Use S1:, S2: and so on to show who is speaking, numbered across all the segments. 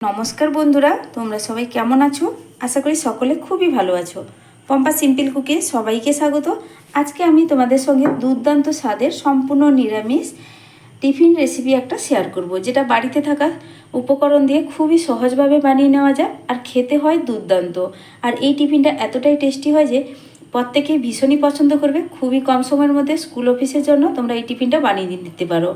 S1: নমস্কার বন্ধুরা, তোমরা সবাই কেমন আছো? আশা করি সকলে খুবই ভালো আছো। পম্পা সিম্পল কুকে সবাইকে স্বাগত। আজকে আমি তোমাদের সঙ্গে দুর্দান্ত স্বাদের সম্পূর্ণ নিরামিষ টিফিন রেসিপি একটা শেয়ার করব, যেটা বাড়িতে থাকা উপকরণ দিয়ে খুবই সহজভাবে বানিয়ে নেওয়া যায় আর খেতে হয় দুর্দান্ত। আর এই টিফিনটা এতটাই টেস্টি হয় যে প্রত্যেকেই ভীষণই পছন্দ করবে। খুবই কম সময়ের মধ্যে স্কুল অফিসের জন্য তোমরা এই টিফিনটা বানিয়ে দিতে পারো।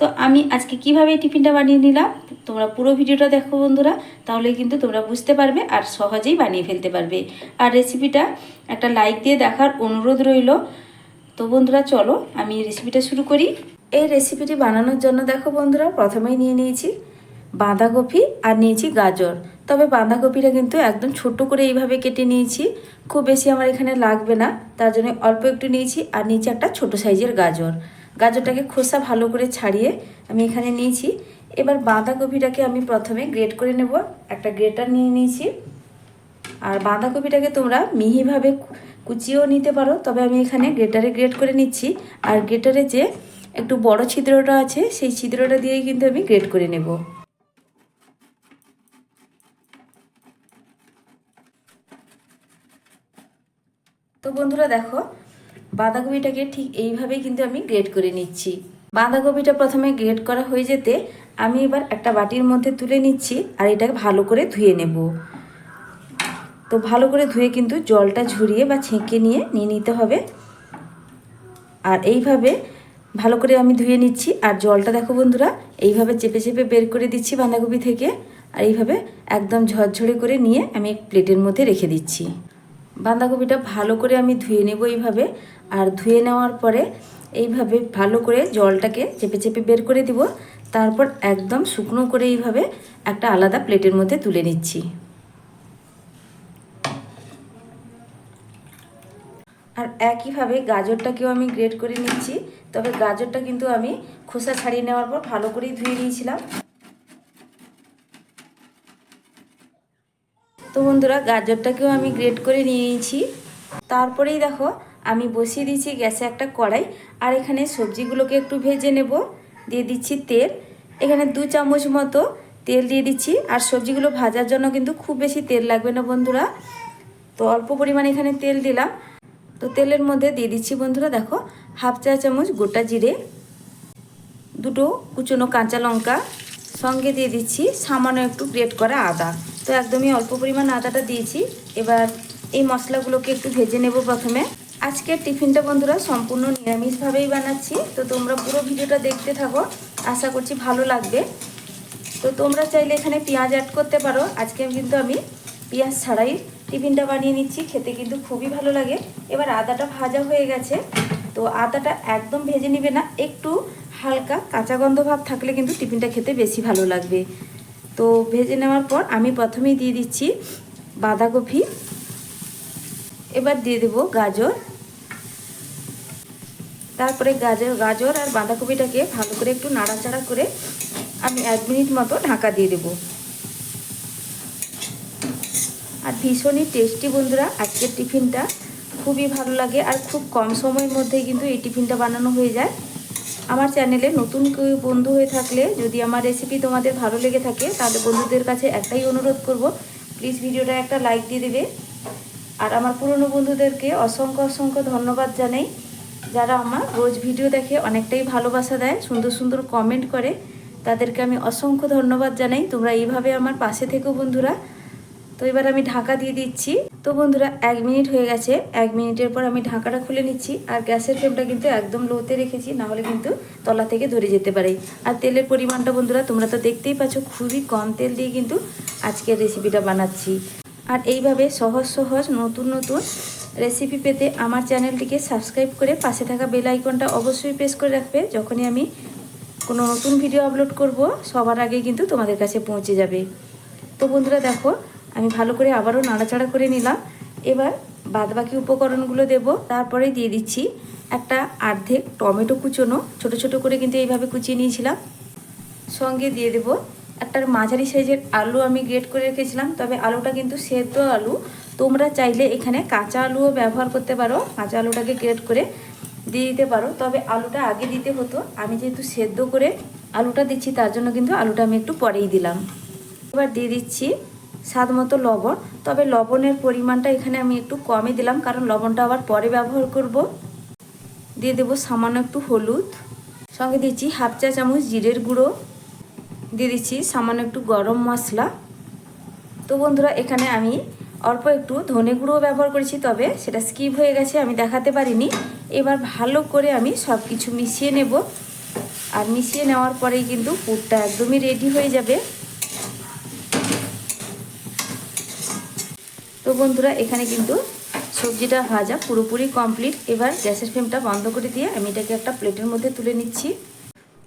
S1: তো আমি আজকে কীভাবে টিফিনটা বানিয়ে নিলাম, তোমরা পুরো ভিডিওটা দেখো বন্ধুরা তাহলে কিন্তু তোমরা বুঝতে পারবে আর সহজেই বানিয়ে ফেলতে পারবে। আর রেসিপিটা একটা লাইক দিয়ে দেখার অনুরোধ রইল। তো বন্ধুরা, চলো আমি রেসিপিটা শুরু করি। এই রেসিপিটি বানানোর জন্য দেখো বন্ধুরা, প্রথমেই নিয়ে নিয়েছি বাঁধাকপি আর নিয়েছি গাজর। তবে বাঁধাকপিটা কিন্তু একদম ছোট করে এইভাবে কেটে নিয়েছি, খুব বেশি আমার এখানে লাগবে না, তার জন্য অল্প একটু নিয়েছি আর নিয়েছি একটা ছোট সাইজের গাজর। গাজরটাকে খোসা ভালো করে ছাড়িয়ে আমি এখানে নিয়েছি। এবার বাঁধাকপিটাকে আমি প্রথমে গ্রেট করে নেব। একটা গ্রেটার নিয়ে নিয়েছি। আর বাঁধাকপিটাকে তোমরা মিহিভাবে কুচিয়েও নিতে পারো, তবে আমি এখানে গ্রেটারে গ্রেট করে নিচ্ছি। আর গ্রেটারে যে একটু বড় ছিদ্রটা আছে, সেই ছিদ্রটা দিয়েই কিন্তু আমি গ্রেট করে নেব। তো বন্ধুরা দেখো বাঁধাকপিটাকে ঠিক এইভাবেই কিন্তু আমি গ্রেট করে নিচ্ছি। বাঁধাকপিটা প্রথমে গ্রেট করা হয়ে যেতে আমি এবার একটা বাটির মধ্যে তুলে নিচ্ছি আর এটাকে ভালো করে ধুয়ে নেব। তো ভালো করে ধুয়ে কিন্তু জলটা ঝরিয়ে বা ছেঁকে নিয়ে নিয়ে নিতে হবে। আর এইভাবে ভালো করে আমি ধুয়ে নিচ্ছি। আর জলটা দেখো বন্ধুরা, এইভাবে চেপে চেপে বের করে দিচ্ছি বাঁধাকপি থেকে। আর এইভাবে একদম ঝরঝরে করে নিয়ে আমি প্লেটের মধ্যে রেখে দিচ্ছি। বাঁধাকপিটা ভালো করে আমি ধুয়ে নেব এইভাবে। আর ধুয়ে নেওয়ার পরে এইভাবে ভালো করে জলটাকে চেপে চেপে বের করে দিব। তারপর একদম শুকনো করে এইভাবে একটা আলাদা প্লেটের মধ্যে তুলে নিচ্ছি। আর একইভাবে গাজরটাকেও আমি গ্রেট করে নিচ্ছি। তবে গাজরটা কিন্তু আমি খোসা ছাড়িয়ে নেওয়ার পর ভালো করেই ধুয়ে নিয়েছিলাম। তো বন্ধুরা, গাজরটাকেও আমি গ্রেট করে নিয়ে নিয়েছি। তারপরেই দেখো, আমি বসিয়ে দিচ্ছি গ্যাসে একটা কড়াই, আর এখানে সবজিগুলোকে একটু ভেজে নেব। দিয়ে দিচ্ছি তেল। এখানে দু চামচ মতো তেল দিয়ে দিচ্ছি। আর সবজিগুলো ভাজার জন্য কিন্তু খুব বেশি তেল লাগবে না বন্ধুরা। তো অল্প পরিমাণে এখানে তেল দিলাম। তো তেলের মধ্যে দিয়ে দিচ্ছি বন্ধুরা, দেখো, হাফ চা চামচ গোটা জিরে, দুটো কুচনো কাঁচা লঙ্কা, সঙ্গে দিয়ে দিচ্ছি সামান্য একটু গ্রেট করা আদা। তো একদমই অল্প পরিমাণ আদাটা দিয়েছি। এবার এই মশলাগুলোকে একটু ভেজে নেব প্রথমে। আজকের টিফিনটা বন্ধুরা সম্পূর্ণ নিরামিষভাবেই বানাচ্ছি। তো তোমরা পুরো ভিডিওটা দেখতে থাকো। আশা করছি ভালো লাগবে। তো তোমরা চাইলে এখানে পেঁয়াজ অ্যাড করতে পারো। আজকে কিন্তু আমি পেঁয়াজ ছাড়াই টিফিনটা বানিয়ে নিচ্ছি। খেতে কিন্তু খুবই ভালো লাগে। এবার আদাটা ভাজা হয়ে গেছে। তো আদাটা একদম ভেজে নিবে না। একটু হালকা কাঁচা গন্ধ ভাব থাকলে কিন্তু টিফিনটা খেতে বেশি ভালো লাগবে। তো ভেজে নেওয়ার পর আমি প্রথমেই দিয়ে দিচ্ছি বাঁধাকপি। এবার দিয়ে দেব গাজর। তারপরে গাজর গাজর আর বাঁধাকপিটাকে ভালো করে একটু নাড়াচাড়া করে আমি এক মিনিট মতো ঢাকা দিয়ে দেব। আর ভীষণই টেস্টি বন্ধুরা, আজকের টিফিনটা খুবই ভালো লাগে আর খুব কম সময়ের মধ্যেই কিন্তু এই টিফিনটা বানানো হয়ে যায়। আমার চ্যানেলে নতুন কেউ বন্ধু হয়ে থাকলে, যদি আমার রেসিপি তোমাদের ভালো লেগে থাকে, তাহলে বন্ধুদের কাছে একটাই অনুরোধ করব প্লিজ ভিডিওটা একটা লাইক দিয়ে দেবে। আর আমার পুরনো বন্ধুদেরকে অসংখ্য অসংখ্য ধন্যবাদ জানাই, যারা আমার রোজ ভিডিও দেখে অনেকটাই ভালোবাসা দেয়, সুন্দর সুন্দর কমেন্ট করে, তাদেরকে আমি অসংখ্য ধন্যবাদ জানাই। তোমরা এইভাবে আমার পাশে থেকো বন্ধুরা। তো এবার আমি ঢাকা দিয়ে দিচ্ছি। তো বন্ধুরা, এক মিনিট হয়ে গেছে। এক মিনিটের পর আমি ঢাকাটা খুলে নিচ্ছি। আর গ্যাসের ফ্লেমটা কিন্তু একদম লোতে রেখেছি নাহলে কিন্তু তলা থেকে ধরে যেতে পারে। আর তেলের পরিমাণটা বন্ধুরা, তোমরা তো দেখতেই পাচ্ছ, খুবই কম তেল দিয়ে কিন্তু আজকের রেসিপিটা বানাচ্ছি। আর এইভাবে সহজ সহজ নতুন নতুন রেসিপি পেতে আমার চ্যানেলটিকে সাবস্ক্রাইব করে পাশে থাকা বেল আইকনটা অবশ্যই প্রেস করে রাখবে। যখনই আমি কোনো নতুন ভিডিও আপলোড করব, সবার আগে কিন্তু তোমাদের কাছে পৌঁছে যাবে। তো বন্ধুরা, দেখো আমি ভালো করে আবারও নাড়াচাড়া করে নিলাম। এবার বাদবাকি উপকরণগুলো দেব। তারপরে দিয়ে দিচ্ছি একটা অর্ধেক টমেটো কুচোনো। ছোট ছোট করে কিন্তু এইভাবে কুচিয়ে নিয়েছিলাম। সঙ্গে দিয়ে দেব একটা মাঝারি সাইজের আলু আমি গ্রেট করে রেখেছিলাম। তবে আলুটা কিন্তু সেদ্ধ আলু। তোমরা চাইলে এখানে কাঁচা আলুও ব্যবহার করতে পারো। কাঁচা আলুটাকে গ্রেট করে দিয়ে দিতে পারো। তবে আলুটা আগে দিতে হতো। আমি যেহেতু সেদ্ধ করে আলুটা দিচ্ছি, তার জন্য কিন্তু আলুটা আমি একটু পরেই দিলাম। এবার দিয়ে দিচ্ছি স্বাদ মতো লবণ। তবে লবণের পরিমাণটা এখানে আমি একটু কমই দিলাম, কারণ লবণটা আবার পরে ব্যবহার করব। দিয়ে দেবো সামান্য একটু হলুদ। সঙ্গে দিচ্ছি হাফ চা চামচ জিরের গুঁড়ো। দিয়ে দিচ্ছি সামান্য একটু গরম মশলা। তো বন্ধুরা, এখানে আমি অল্প একটু ধনে গুঁড়ো ব্যবহার করেছি, তবে সেটা স্কিপ হয়ে গেছে, আমি দেখাতে পারিনি। এবার ভালো করে আমি সব কিছু মিশিয়ে নেব। আর মিশিয়ে নেওয়ার পরেই কিন্তু পুরটা একদমই রেডি হয়ে যাবে। তো বন্ধুরা, এখানে কিন্তু সবজিটা ভাজা পুরোপুরি কমপ্লিট এবার গ্যাসের ফ্লেমটা বন্ধ করে দিয়ে আমি এটাকে একটা প্লেটের মধ্যে তুলে নিচ্ছি।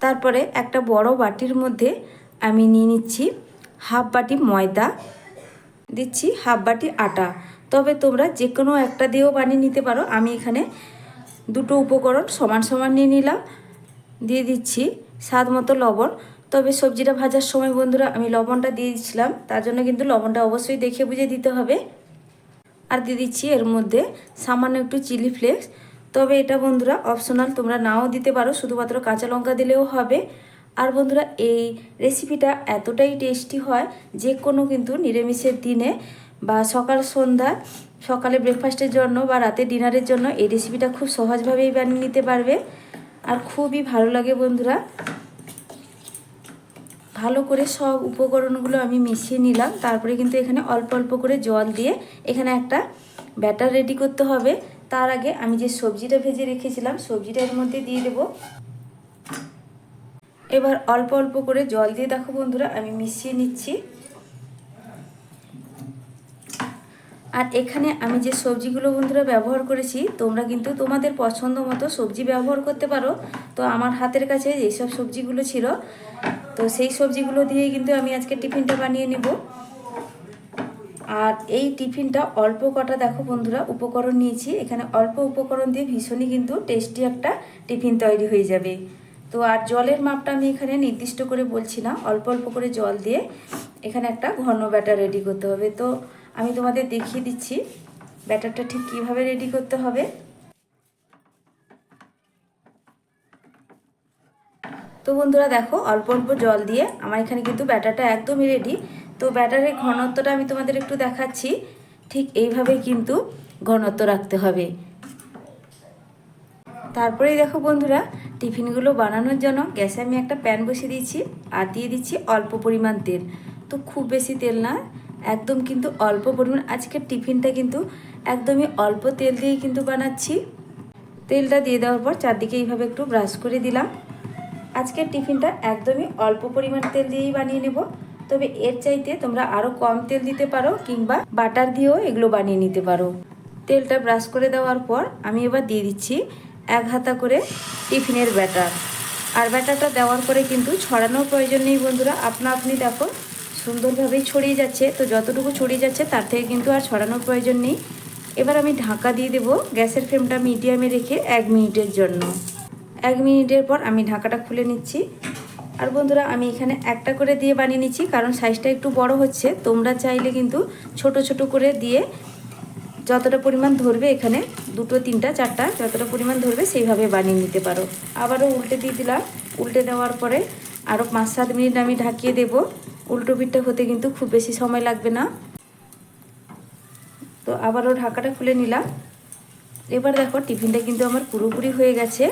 S1: তারপরে একটা বড় বাটির মধ্যে আমি নিয়ে নিচ্ছি হাফ বাটি ময়দা, দিচ্ছি হাফ বাটি আটা। তবে তোমরা যে কোনো একটা দিয়েও বানিয়ে নিতে পারো। আমি এখানে দুটো উপকরণ সমান সমান নিয়ে নিলাম, দিয়ে দিচ্ছি স্বাদ মতো লবণ। তবে সবজিটা ভাজার সময় বন্ধুরা, আমি লবণটা দিয়ে দিচ্ছিলাম তার জন্য কিন্তু লবণটা অবশ্যই দেখে বুঝে দিতে হবে। আর দিয়ে দিচ্ছি এর মধ্যে সামান্য একটু চিলি ফ্লেক্স। তবে এটা বন্ধুরা অপশনাল তোমরা নাও দিতে পারো, শুধুমাত্র কাঁচা লঙ্কা দিলেও হবে। আর বন্ধুরা, এই রেসিপিটা এতটাই টেস্টি হয় যে কোনো কিন্তু নিরামিষের দিনে বা সকাল সন্ধ্যা, সকালে ব্রেকফাস্টের জন্য বা রাতে ডিনারের জন্য এই রেসিপিটা খুব সহজভাবেই বানিয়ে নিতে পারবে। আর খুবই ভালো লাগে বন্ধুরা। ভালো করে সব উপকরণগুলো আমি মিশিয়ে নিলাম। তারপরে কিন্তু এখানে অল্প অল্প করে জল দিয়ে এখানে একটা ব্যাটার রেডি করতে হবে। তার আগে আমি যে সবজিটা ভেজে রেখেছিলাম, সবজিটা এর মধ্যে দিয়ে দেব। এবার অল্প অল্প করে জল দিয়ে দেখো বন্ধুরা, আমি মিশিয়ে নিচ্ছি। আর এখানে আমি যে সবজিগুলো বন্ধুরা ব্যবহার করেছি, তোমরা কিন্তু তোমাদের পছন্দ মতো সবজি ব্যবহার করতে পারো। তো আমার হাতের কাছে যেসব সবজিগুলো ছিল, তো সেই সবজিগুলো দিয়েই কিন্তু আমি আজকে টিফিনটা বানিয়ে নেব। আর এই টিফিনটা অল্প কটা, দেখো বন্ধুরা, উপকরণ নিয়েছি। এখানে অল্প উপকরণ দিয়ে ভীষণই কিন্তু টেস্টি একটা টিফিন তৈরি হয়ে যাবে। তো আর জলের মাপটা আমি এখানে নির্দিষ্ট করে বলছি না, অল্প অল্প করে জল দিয়ে এখানে একটা ঘন ব্যাটার রেডি করতে হবে। তো আমি তোমাদের দেখিয়ে দিচ্ছি ব্যাটারটা ঠিক কীভাবে রেডি করতে হবে। তো বন্ধুরা দেখো, অল্প অল্প জল দিয়ে আমার এখানে কিন্তু ব্যাটারটা একদমই রেডি তো ব্যাটারের ঘনত্বটা আমি তোমাদের একটু দেখাচ্ছি। ঠিক এইভাবে কিন্তু ঘনত্ব রাখতে হবে। তারপরেই দেখো বন্ধুরা, টিফিনগুলো বানানোর জন্য গ্যাসে আমি একটা প্যান বসিয়ে দিয়েছি আর দিয়ে দিচ্ছি অল্প পরিমাণ তেল। তো খুব বেশি তেল না একদম কিন্তু অল্প পরিমাণ। আজকের টিফিনটা কিন্তু একদমই অল্প তেল দিয়েই কিন্তু বানাচ্ছি। তেলটা দিয়ে দেওয়ার পর চারদিকে এইভাবে একটু ব্রাশ করে দিলাম। আজকের টিফিনটা একদমই অল্প পরিমাণ তেল দিয়েই বানিয়ে নেব। তবে এর চাইতে তোমরা আরও কম তেল দিতে পারো কিংবা বাটার দিয়েও এগুলো বানিয়ে নিতে পারো। তেলটা ব্রাশ করে দেওয়ার পর আমি এবার দিয়ে দিচ্ছি এক হাতা করে টিফিনের ব্যাটার। আর ব্যাটারটা দেওয়ার পরে কিন্তু ছড়ানোর প্রয়োজন নেই বন্ধুরা। আপনা আপনি দেখো সুন্দরভাবেই ছড়িয়ে যাচ্ছে। তো যতটুকু ছড়িয়ে যাচ্ছে তার থেকে কিন্তু আর ছড়ানোর প্রয়োজন নেই। এবার আমি ঢাকা দিয়ে দেব গ্যাসের ফ্লেমটা মিডিয়ামে রেখে এক মিনিটের জন্য। এক মিনিটের পর আমি ঢাকাটা খুলে নিচ্ছি। আর বন্ধুরা, আমি এখানে একটা করে দিয়ে বানিয়ে নিচ্ছি, কারণ সাইজটা একটু বড় হচ্ছে। তোমরা চাইলে কিন্তু ছোট ছোট করে দিয়ে যতটা পরিমাণ ধরবে এখানে দুটো, তিনটা, চারটা, যতটা পরিমাণ ধরবে সেইভাবে বানিয়ে নিতে পারো। আবারও উল্টে দিয়ে দিলাম। উল্টে দেওয়ার পরে আরও পাঁচ, সাত মিনিট আমি ঢাকিয়ে দেব। উল্টো পিঠটা হতে কিন্তু খুব বেশি সময় লাগবে না। তো আবারও ঢাকাটা খুলে নিলাম। এবার দেখো টিফিনটা কিন্তু আমার পুরোপুরি হয়ে গেছে।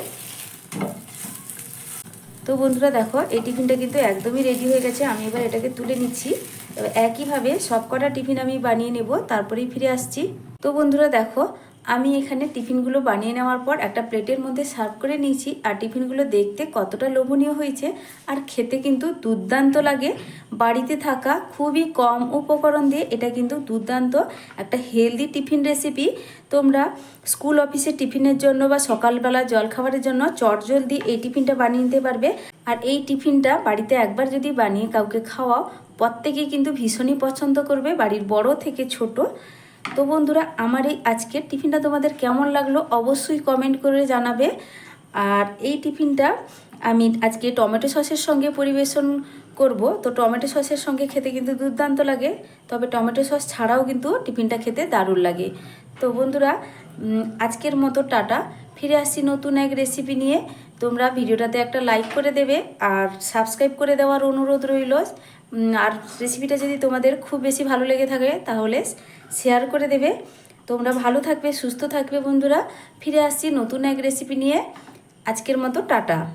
S1: তো বন্ধুরা দেখো, এই টিফিনটা কিন্তু একদমই রেডি হয়ে গেছে। আমি এবার এটাকে তুলে নিচ্ছি। একইভাবে সব কটা টিফিন আমি বানিয়ে নেব, তারপরেই ফিরে আসছি। তো বন্ধুরা দেখো আমি এখানে টিফিনগুলো বানিয়ে নেওয়ার পর একটা প্লেটের মধ্যে সার্ভ করে নিয়েছি। আর টিফিনগুলো দেখতে কতটা লোভনীয় হয়েছে। আর খেতে কিন্তু দুর্দান্ত লাগে। বাড়িতে থাকা খুবই কম উপকরণ দিয়ে এটা কিন্তু দুর্দান্ত একটা হেলদি টিফিন রেসিপি তোমরা স্কুল অফিসের টিফিনের জন্য বা সকালবেলা জলখাবারের জন্য চটজলদি এই টিফিনটা বানিয়ে নিতে পারবে। আর এই টিফিনটা বাড়িতে একবার যদি বানিয়ে কাউকে খাওয়াও, প্রত্যেকেই কিন্তু ভীষণই পছন্দ করবে। বাড়ির বড় থেকে ছোট তো বন্ধুরা, আমার এই আজকের টিফিনটা তোমাদের কেমন লাগল অবশ্যই কমেন্ট করে জানাবে। আর এই টিফিনটা আমি আজকে টমেটো সসের সঙ্গে পরিবেশন করব। তো টমেটো সসের সঙ্গে খেতে কিন্তু দুর্দান্ত লাগে, তবে টমেটো সস ছাড়াও কিন্তু টিফিনটা খেতে দারুণ লাগে। তো বন্ধুরা আজকের মতো টাটা। ফিরে আসছি নতুন এক রেসিপি নিয়ে। তোমরা ভিডিওটাতে একটা লাইক করে দেবে, আর সাবস্ক্রাইব করে দেওয়ার অনুরোধ রইল। আর রেসিপিটা যদি তোমাদের খুব বেশি ভালো লেগে থাকে, তাহলে শেয়ার করে দেবে। তোমরা ভালো থাকবে, সুস্থ থাকবে বন্ধুরা। ফিরে আসছি নতুন এক রেসিপি নিয়ে। আজকের মতো টাটা।